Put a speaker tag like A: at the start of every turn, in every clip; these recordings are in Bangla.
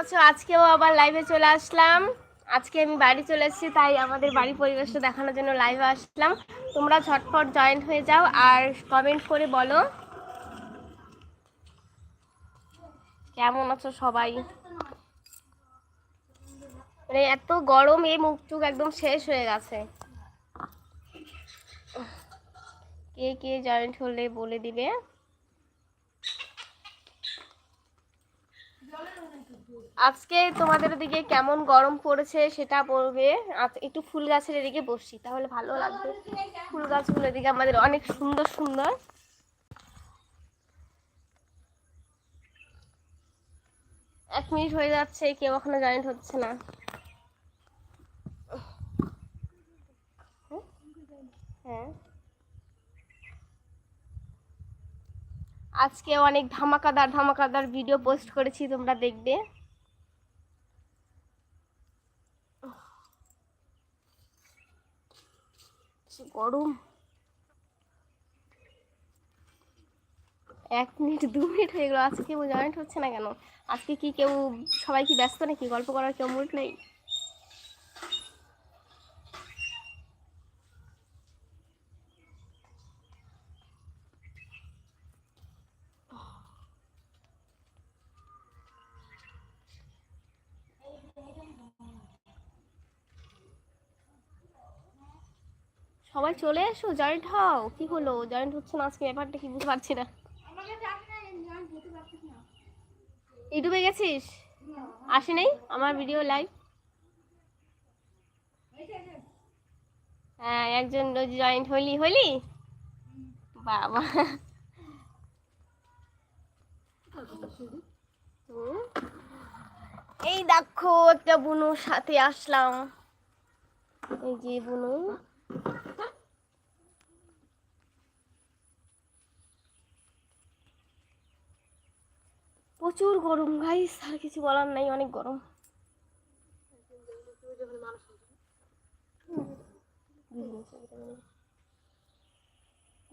A: আছো? আজকেও আবার লাইভে চলে আসলাম। আজকে আমি বাড়ি চলে এসেছি, তাই আমাদের বাড়ি পরিবেশটা দেখানোর জন্য লাইভে আসলাম। তোমরা ঝটপট জয়েন্ট হয়ে যাও আর কমেন্ট করে বলো। কেমন আছো সবাই? মানে এত গরম, এই মুখ টুক একদম শেষ হয়ে গেছে। কে কে জয়েন্ট হলে বলে দিবে? আজকে তোমাদের দিকে কেমন গরম পড়েছে সেটা বলবে। একটু ফুল গাছের এদিকে বসছি, তাহলে ভালো লাগবে। ফুল গাছগুলো এদিকে আমাদের অনেক সুন্দর সুন্দর। এক মিনিট হয়ে যাচ্ছে, কেউ এখনও জয়েন্ট হচ্ছে না হ্যাঁ আজকে অনেক ধামাকাদার ধামাকাদার ভিডিও পোস্ট করেছি, তোমরা দেখবে। গরম। এক মিনিট, দু মিনিট হয়ে গেলো, আজকে কেউ জয়েন্ট হচ্ছে না কেন? আজকে কি কেউ, সবাই কি ব্যস্ত নাকি? গল্প করার কেউ মুড নেই? সবাই চলে এসো জয়েন্ট হও। কি হলো? জয়েন্ট হচ্ছে না, আজকে ব্যাপারটা কি বুঝতে পারছি না। ইউটিউবে গেছিস? আসে নাই আমার ভিডিও লাইভ হ্যাঁ একজন জয়েন্ট হলি হলি? বাবা। এই দেখো, একটা বুনুর সাথে আসলাম। এই যে বুনু। প্রচুর গরম গাইস আর কিছু বলার নাই, অনেক গরম।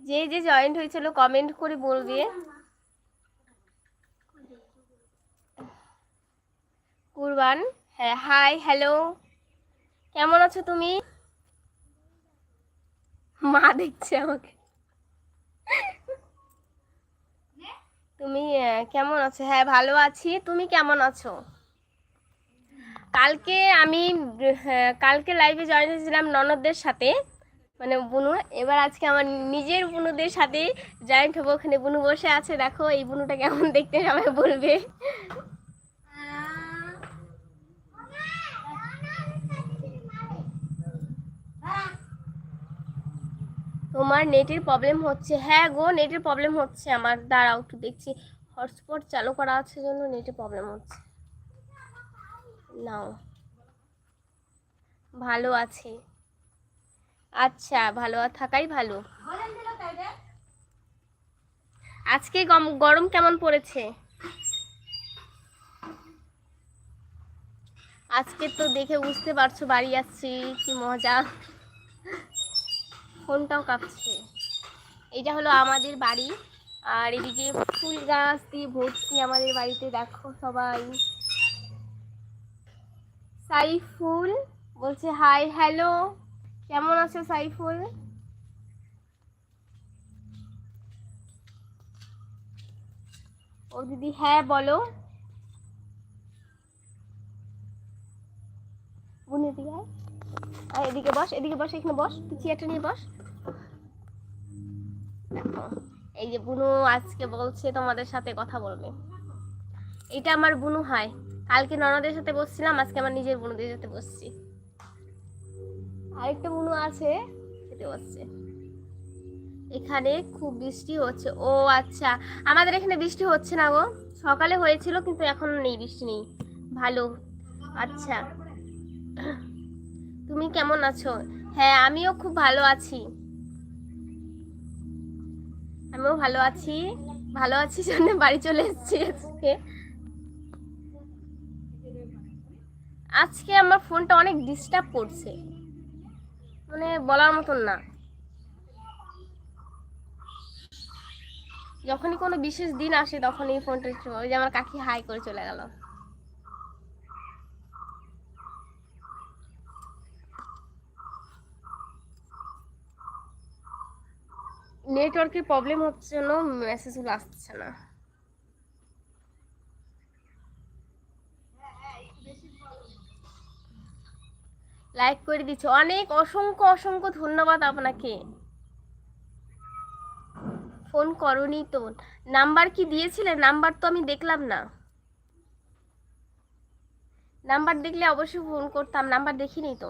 A: যে যে জয়েন্ট হয়েছিল কমেন্ট করে বলবে। কুরবান হ্যাঁ হাই হ্যালো কেমন আছো তুমি? মা দেখছে আমাকে। তুমি কেমন আছো? হ্যাঁ ভালো আছি। তুমি কেমন আছো? কালকে আমি কালকে লাইভে জয়েন হয়েছিলাম ননদদের সাথে মানে বুনু। এবার আজকে আমার নিজের বুনুদের সাথে জয়েন্ট হব। ওখানে বুনু বসে আছে। দেখো, এই বুনুটা কেমন দেখতে, সবাই বলবে। তোমার নেটের প্রবলেম হচ্ছে। হ্যাঁ গো, নেটের প্রবলেম হচ্ছে আমার। দাঁড়াও একটু দেখছি। হটস্পট চালু করা আছে জন্য নেটের প্রবলেম হচ্ছে। নাও। ভালো আছে। আচ্ছা ভালো থাকাই ভালো। আজকে গরম কেমন পড়েছে? আজকে তো দেখে বুঝতে পারছ বাড়ি যাচ্ছি কি মজা। ফোনটাও কাঁপছে। এটা হলো আমাদের বাড়ি। আর এদিকে ফুল গাছ দিয়ে ভর্তি আমাদের বাড়িতে, দেখো সবাই। সাইফুল বলছে হাই হ্যালো কেমন আছো সাইফুল? ও দিদি হ্যাঁ বলো। বোন এদিকে আয়। আয় এদিকে বস এদিকে বস, এখানে বস, তুই চেয়ারটা নিয়ে বস। এই যে বুনু আজকে বলছে তোমাদের সাথে কথা বলবে। এটা আমার বুনু হয়। কালকে ননদের সাথে বসছিলাম, আজকে আমার নিজের বুনুদের সাথে বসছি। আরেকটা বুনু আছে, সেটা বসছে। এখানে খুব বৃষ্টি হচ্ছে। ও আচ্ছা আমাদের এখানে বৃষ্টি হচ্ছে না গো। সকালে হয়েছিল, কিন্তু এখন নেই, বৃষ্টি নেই। ভালো। আচ্ছা। তুমি কেমন আছো? হ্যাঁ আমিও খুব ভালো আছি। আমিও ভালো আছি। ভালো আছি জন্য বাড়ি চলে এসেছি আজকে। আজকে আমার ফোনটা অনেক ডিস্টার্ব করছে। মানে বলার মতন না। যখনই কোনো বিশেষ দিন আসে তখনই ফোনটা ওই যে আমার কাকি হাই করে চলে গেল। নেটওয়ার্কের প্রবলেম হচ্ছে জন্য মেসেজগুলো আসছে না। লাইক করে দিচ্ছে। অনেক অসংখ্য অসংখ্য ধন্যবাদ আপনাকে। ফোন করনি তো। নাম্বার কি দিয়েছিলে? নাম্বার তো আমি দেখলাম না। নাম্বার দেখলে অবশ্যই ফোন করতাম। নাম্বার দেখিনি তো।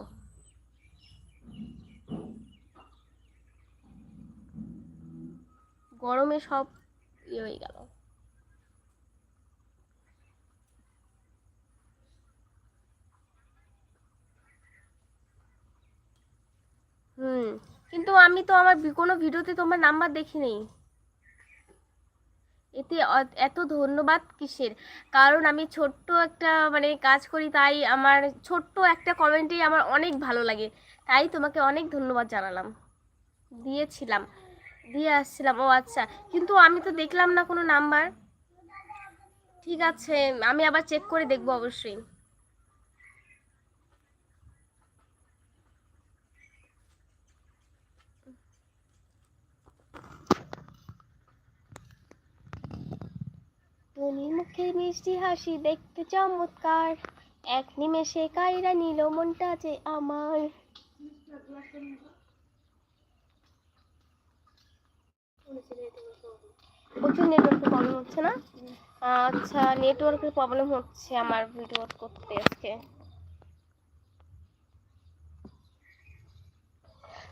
A: গরমে সব ইয়ে হয়ে গেল। হুম, কিন্তু আমি তো আমার কোনো ভিডিওতে তোমার নাম্বার দেখিনি। এতে এত ধন্যবাদ কিসের? কারণ আমি ছোট্ট একটা মানে কাজ করি, তাই আমার ছোট্ট একটা কমেন্টেই আমার অনেক ভালো লাগে। তাই তোমাকে অনেক ধন্যবাদ জানালাম। দিয়েছিলাম। দিয়ে আসছিলাম। ও আচ্ছা কিন্তু আমি তো দেখলাম না কোনো নাম্বার। ঠিক আছে, আমি আবার চেক করে দেখব অবশ্যই। তুমি মুখের মিষ্টি হাসি দেখতে চমৎকার। এক নিমেষে কাইরা নিল মনটা যে আমার। প্রচুর নেটওয়ার্কের প্রবলেম হচ্ছে না? আচ্ছা নেটওয়ার্কের প্রবলেম হচ্ছে আমার ভিডিও করতে আজকে।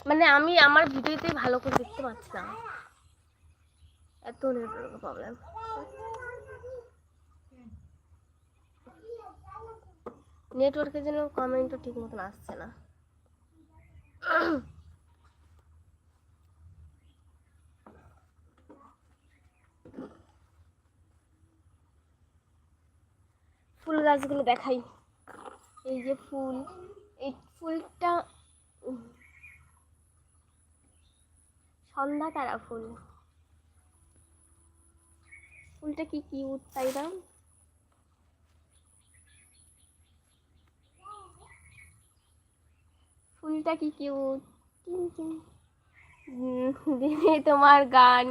A: মানে আমি আমার ভিডিওতে ভালো করে দেখতে পাচ্ছি না। এত নেটওয়ার্কের প্রবলেম নেটওয়ার্কের জন্য কমেন্টও ঠিক মতন আসছে না। গাছগুলো দেখাই। এই যে ফুল, এই ফুলটা সন্ধ্যা তারা ফুল। ফুলটা কি কিউট তাই না? ফুলটা কি কিউট? দিদি তোমার গান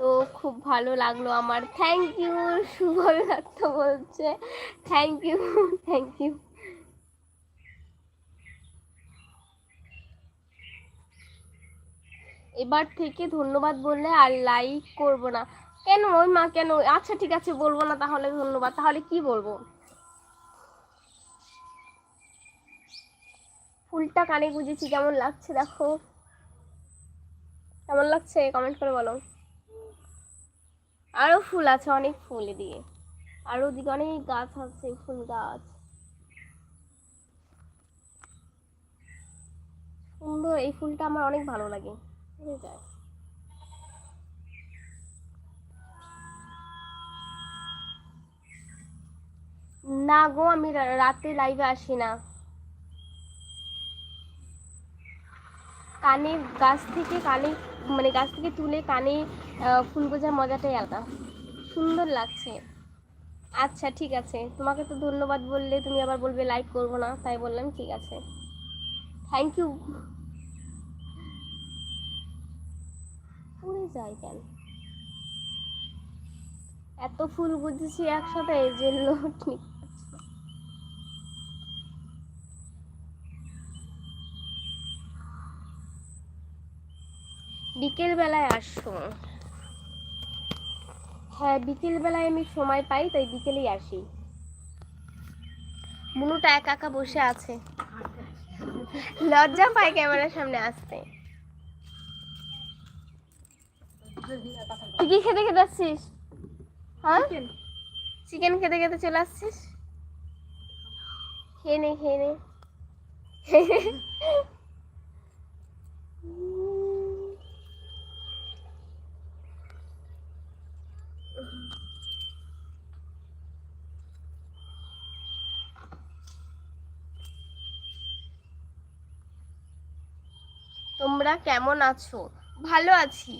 A: তো খুব ভালো লাগল আমার। থ্যাংক ইউ সুবল দত্ত বলছে। থ্যাংক ইউ থ্যাংক ইউ এবার থেকে ধন্যবাদ বললে আর লাইক করব না। কেন ওই মা, কেন আচ্ছা ঠিক আছে, বলব না তাহলে ধন্যবাদ। তাহলে কি বলব? ফুলটা কানে গুজেছি, কেমন লাগছে দেখো? কেমন লাগছে? কমেন্ট করে বলো। আরও ফুল আছে, অনেক ফুল দিয়ে আরও ওদিকে অনেক গাছ আছে, ফুল গাছ। সুন্দর, এই ফুলটা আমার অনেক ভালো লাগে। এই দেখ। না গো, আমি রাতে লাইভে আসি না। কানে, গাছ থেকে কানে মানে গাছ থেকে তুলে কানে ফুল গোজার মজাটাই আলাদা। সুন্দর লাগছে। আচ্ছা ঠিক আছে। তোমাকে তো ধন্যবাদ বললে তুমি আবার বলবে লাইক করব না, তাই বললাম, ঠিক আছে। থ্যাংক ইউ পড়ে যায় কেন? এত ফুল বুঝেছি একসাথে যে লোট নি- বিকেল বেলায় আসো হ্যাঁ বিকেল বেলায় আমি সময় পাই তাই বিকেলেই আসি। মুনুটা একা একা বসে আছে। লজ্জা পায় ক্যামেরার সামনে আসতে। তুই কি খেতে খেতে আসছিস? হ্যাঁ? চিকেন খেতে খেতে চলে আসছিস? খেয়ে নে খেয়ে নে। তোমরা কেমন আছো? ভালো আছি।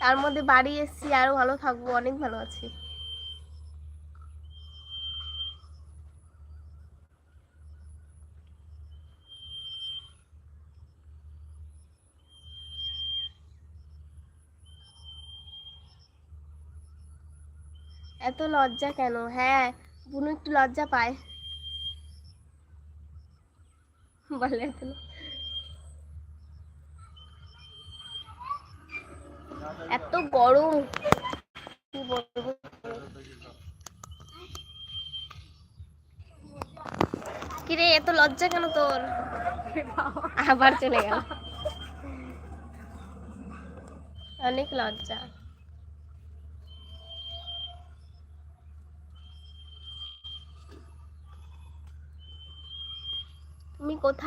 A: তার মধ্যে বাড়ি এসছি, আরও ভালো থাকব, অনেক ভালো আছি। এত লজ্জা কেন? হ্যাঁ বুনু একটু লজ্জা পায়। বলে এত গরম। কি বলব? কিরে, এত লজ্জা কেন তোর? আবার চলে গেল। অনেক লজ্জা। তুমি কোথায়?